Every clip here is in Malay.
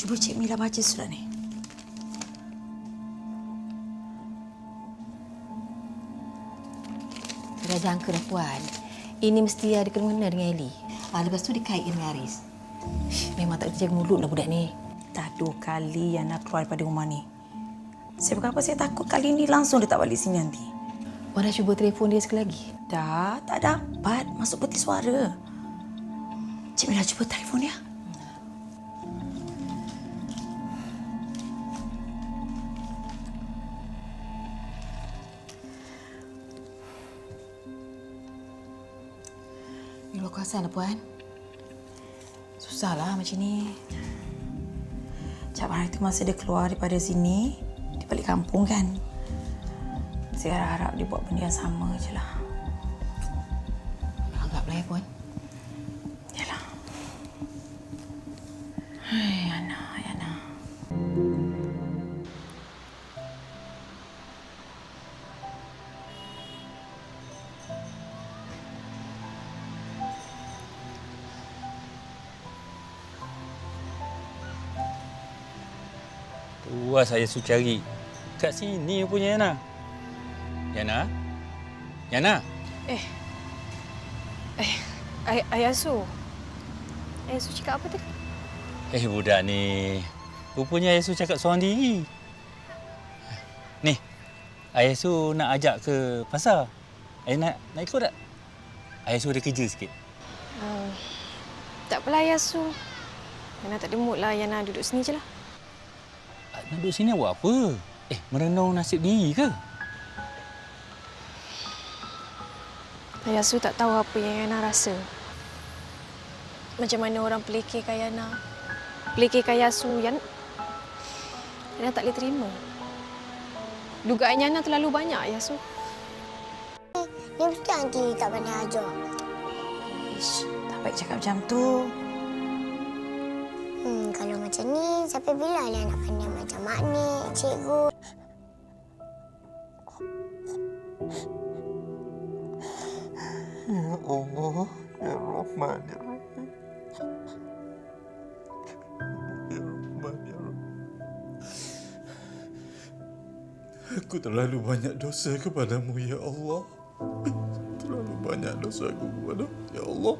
Cuba Cik Mila baca surat ni. Dah jangka dah puan. Ini mesti ada kena dengan Eli. Ah, lepas tu dikait dengan Aris. Memang tak terjaga mulut lah budak ni. Dah dua kali yang nak keluar daripada rumah ni. Saya berapa saya takut kali ni langsung dia tak balik sini nanti. Puan dah cuba telefon dia sekali lagi. Dah, tak dapat masuk peti suara. Cik Mila cuba telefon dia. Luar kawasan lah puan. Susahlah macam ni. Cak Bahar itu masa dia keluar daripada sini, dia balik kampung kan. Saya harap dia buat benda yang sama je lah. Anggaplah ya puan. Wah saya su cari. Kat sini punya Yana. Yana? Yana? Eh, Ay Ayah Su. Ayah Su cakap apa tadi? Eh budak ni. Rupanya Ayah Su cakap seorang diri. Ni. Ayah Su nak ajak ke pasar. Ayah nak, nak ikut tak? Ayah Su ada kerja sikit. Uh, tak apalah Ayah Su. Yana tak ada mood lah. Yana duduk sini je lah. Nak duduk sini buat apa? Eh, merenung nasib diri ke? Ayah Su tak tahu apa yang Yana rasa. Macam mana orang pelikirkan Yana. Pelikirkan Ayah Su. Yan... Yana tak boleh terima. Dugaan Yana terlalu banyak, Ayah Su. Ni mesti aunty tak pandai ajar. Ish, tak baik cakap macam tu. Ni, sampai bila dia nak pandai macam maknik, cikgu? Ya Allah, Ya Rahman, Ya. Ya Rahman, Ya Rahim. Aku terlalu banyak dosa kepadamu, Ya Allah. Terlalu banyak dosa aku kepadamu, Ya Allah.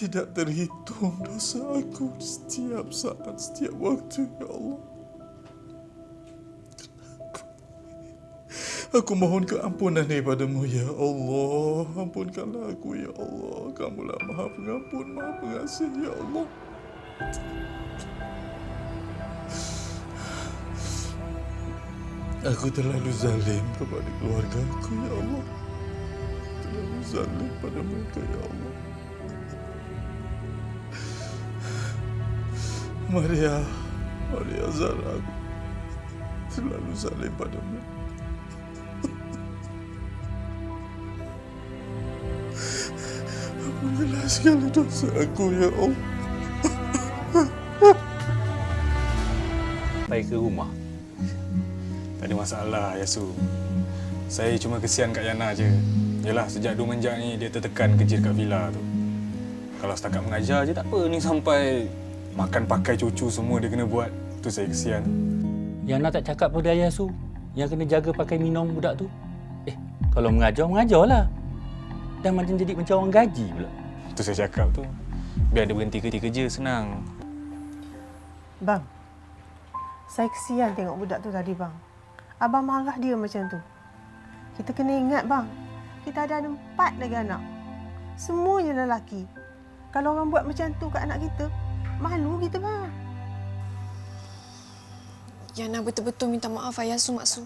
Tidak terhitung dosa aku setiap saat, setiap waktu, Ya Allah. Aku mohon keampunan daripadamu, Ya Allah. Ampunkanlah aku, Ya Allah. Kamulah maha pengampun, maha pengasih, Ya Allah. Aku terlalu zalim kepada keluarga aku, Ya Allah. Terlalu zalim pada mereka, Ya Allah. Maria, Maria Zara, aku terlalu zalim pada mereka. Ampunilah segala dosa aku, Ya Allah. Sampai ke rumah. Tak ada masalah, Yasu. Saya cuma kesian Kak Yana je. Yalah, sejak dua menjak ni dia tertekan kerja dekat villa tu. Kalau setakat mengajar je tak apa. Ni sampai makan pakai cucu semua dia kena buat. Tu saya kesian. Yana tak cakap pada Ayah Su yang kena jaga pakai minum budak tu. Eh, kalau mengajar, mengajarlah. Dah macam jadi macam orang gaji pula. Tu saya cakap tu. Biar dia berhenti kerja, kerja senang. Bang, saya kesian tengok budak tu tadi, bang. Abang marah dia macam tu. Kita kena ingat, bang. Kita ada empat lagi anak. Semuanya lelaki. Kalau orang buat macam tu kat anak kita, malu kita, bang. Yana betul-betul minta maaf Ayah Su, Mak Su.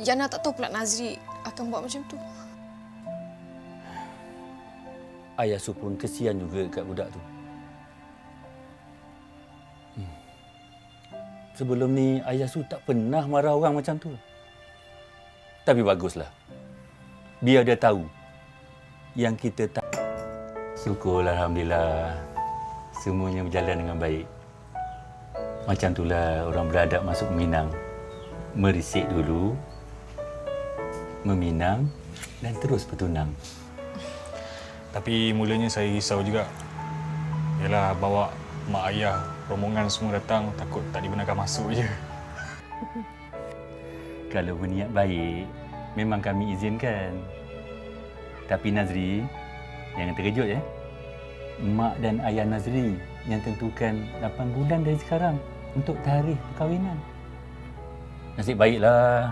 Yana tak tahu pula Nazri akan buat macam tu. Ayah Su pun kesian juga kat budak tu. Hmm. Sebelum ni Ayah Su tak pernah marah orang macam tu. Tapi baguslah. Biar dia tahu yang kita tak. Syukur Alhamdulillah. Semuanya berjalan dengan baik. Macam itulah orang beradab masuk Minang. Merisik dulu, meminang dan terus bertunang. Tapi mulanya saya risau juga. Yalah, bawa mak ayah, rombongan semua datang, takut tak dibenarkan masuk je. Kalau berniat baik, memang kami izinkan. Tapi Nazri, jangan terkejut ya. Mak dan ayah Nazri yang tentukan 8 bulan dari sekarang untuk tarikh perkahwinan. Nasib baiklah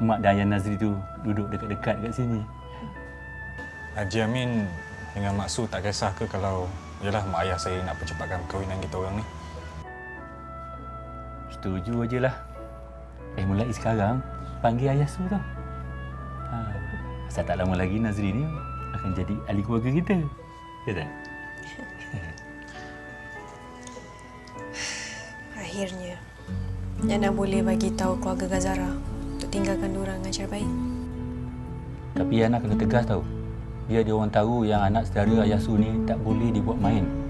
mak dan ayah Nazri tu duduk dekat-dekat kat sini. Haji Amin dengan Mak Su tak kisah ke kalau yalah mak ayah saya nak percepatkan perkahwinan kita orang ni. Setuju aje lah. Eh mulai sekarang panggil ayah Su tu. Ha, asal tak lama lagi Nazri ni akan jadi ahli keluarga kita. Ya tak? Akhirnya, Yana boleh bagi tahu keluarga Gazara untuk tinggalkan diorang dengan cara baik. Tapi anak kena tegas tau. Biar dia orang tahu yang anak saudara ayah Su ni tak boleh dibuat main.